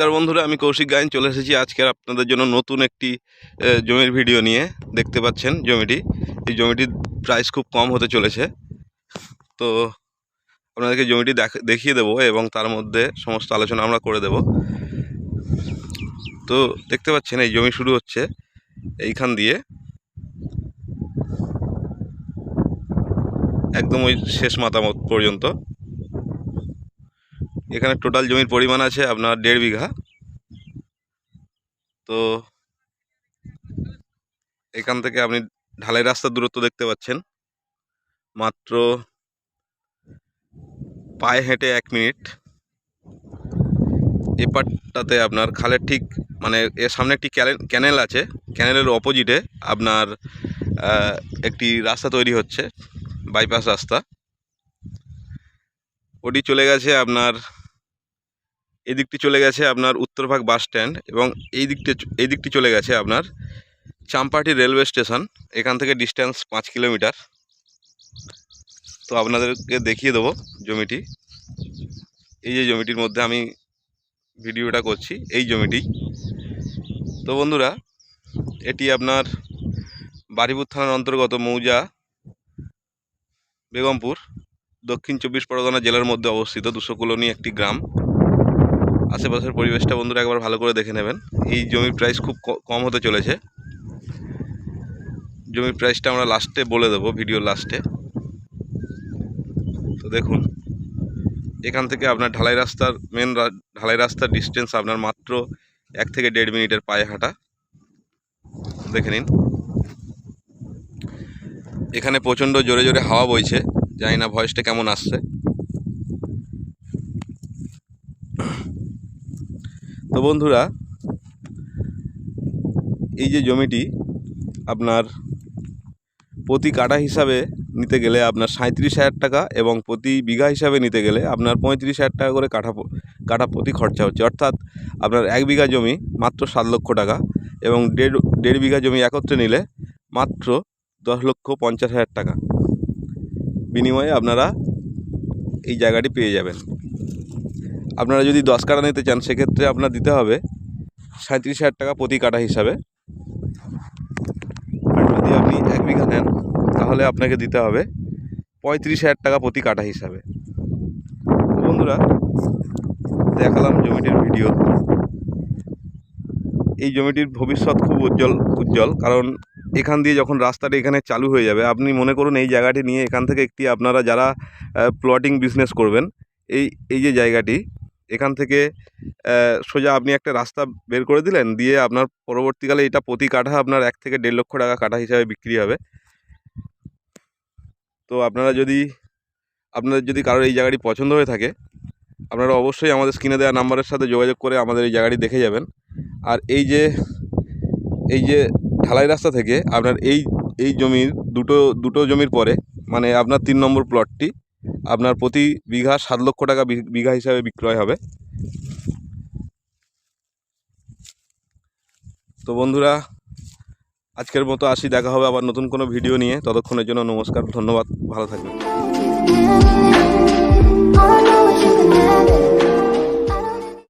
বন্ধুরা, আমি কৌশিক গায়ন চলে এসেছি আজকের আপনাদের জন্য নতুন একটি জমির ভিডিও নিয়ে। দেখতে পাচ্ছেন জমিটি। এই জমিটির প্রাইস খুব কম হতে চলেছে। তো আপনাদেরকে জমিটি দেখ- দেখিয়ে দেবো এবং তার মধ্যে সমস্ত আলোচনা আমরা করে দেব। তো দেখতে পাচ্ছেন, এই জমি শুরু হচ্ছে এইখান দিয়ে। একদম ওই শেষ মাথা মত- পর্যন্ত। এখানে টোটাল জমির পরিমাণ আছে আপনার দেড় বিঘা। তো এখান থেকে আপনি ঢালাই রাস্তার দূরত্ব দেখতে পাচ্ছেন। মাত্র পায়ে হেঁটে এক মিনিট। এপারটাতে আপনার খালের ঠিক মানে এর সামনে একটি ক্যানে- ক্যানেল আছে। ক্যানেলের অপোজিটে আপনার একটি রাস্তা তৈরি হচ্ছে বাইপাস রাস্তা। ওটি চলে গেছে আপনার এই দিকটি চলে গেছে আপনার উত্তরভাগ বাস স্ট্যান্ড এবং এই দিকটি এই দিকটি চলে গেছে আপনার চাম্পাটি রেলওয়ে স্টেশন। এখান থেকে ডিস্ট্যান্স পাঁচ কিলোমিটার। তো আপনাদেরকে দেখিয়ে দেবো জমিটি। এই যে জমিটির মধ্যে আমি ভিডিওটা করছি, এই জমিটি। তো বন্ধুরা, এটি আপনার বারিপুর থানার অন্তর্গত মৌজা, বেগমপুর, দক্ষিণ চব্বিশ পরগনা জেলার মধ্যে অবস্থিত দুশো কলোনি একটি গ্রাম। আশেপাশের পরিবেশটা বন্ধুরা একবার ভালো করে দেখে নেবেন। এই জমির প্রাইস খুব কম হতে চলেছে। জমির প্রাইসটা আমরা লাস্টে বলে দেবো ভিডিওর লাস্টে তো দেখুন, এখান থেকে আপনার ঢালাই রাস্তার মেন ঢালাই রাস্তার ডিস্টেন্স আপনার মাত্র এক থেকে দেড় মিনিটের পায়ে হাঁটা। দেখে নিন। এখানে প্রচণ্ড জোরে জোরে হাওয়া বইছে, জানি না ভয়েসটা কেমন আসছে। তো বন্ধুরা, এই যে জমিটি আপনার প্রতি কাটা হিসাবে নিতে গেলে আপনার সাঁত্রিশ হাজার টাকা এবং প্রতি বিঘা হিসাবে নিতে গেলে আপনার পঁয়ত্রিশ হাজার টাকা করে কাঠা কাঠা প্রতি খরচা হচ্ছে। অর্থাৎ আপনার এক বিঘা জমি মাত্র সাত লক্ষ টাকা এবং দেড় দেড় বিঘা জমি একত্রে নিলে মাত্র দশ লক্ষ পঞ্চাশ হাজার টাকা। বিনিময়ে আপনারা এই জায়গাটি পেয়ে যাবেন। আপনারা যদি দশ কাটা নিতে চান, সেক্ষেত্রে আপনার দিতে হবে সাঁত্রিশ হাজার টাকা প্রতি কাটা হিসাবে। আর যদি আপনি এক বিঘা নেন, তাহলে আপনাকে দিতে হবে পঁয়ত্রিশ হাজার টাকা প্রতি কাটা হিসাবে। বন্ধুরা, দেখালাম জমিটির ভিডিও। এই জমিটির ভবিষ্যৎ খুব উজ্জ্বল উজ্জ্বল, কারণ এখান দিয়ে যখন রাস্তাটি এখানে চালু হয়ে যাবে, আপনি মনে করুন এই জায়গাটি নিয়ে এখান থেকে একটি আপনারা যারা প্লটিং বিজনেস করবেন, এই এই যে জায়গাটি এখান থেকে সোজা আপনি একটা রাস্তা বের করে দিলেন, দিয়ে আপনার পরবর্তীকালে এটা প্রতি কাঠা আপনার এক থেকে দেড় লক্ষ টাকা কাঠা হিসাবে বিক্রি হবে। তো আপনারা যদি, আপনাদের যদি কারোর এই জায়গাটি পছন্দ হয়ে থাকে, আপনারা অবশ্যই আমাদের স্ক্রিনে দেওয়া নাম্বারের সাথে যোগাযোগ করে আমাদের এই জায়গাটি দেখে যাবেন। আর এই যে এই যে ঢালাই রাস্তা থেকে আপনার এই এই জমির দুটো দুটো জমির পরে মানে আপনার তিন নম্বর প্লটটি আপনার প্রতি বিঘা সাত লক্ষ টাকা বিঘা হিসাবে বিক্রয় হবে। তো বন্ধুরা, আজকের মতো আসি, দেখা হবে আবার নতুন কোনো ভিডিও নিয়ে। ততক্ষণের জন্য নমস্কার, ধন্যবাদ, ভালো থাকবেন।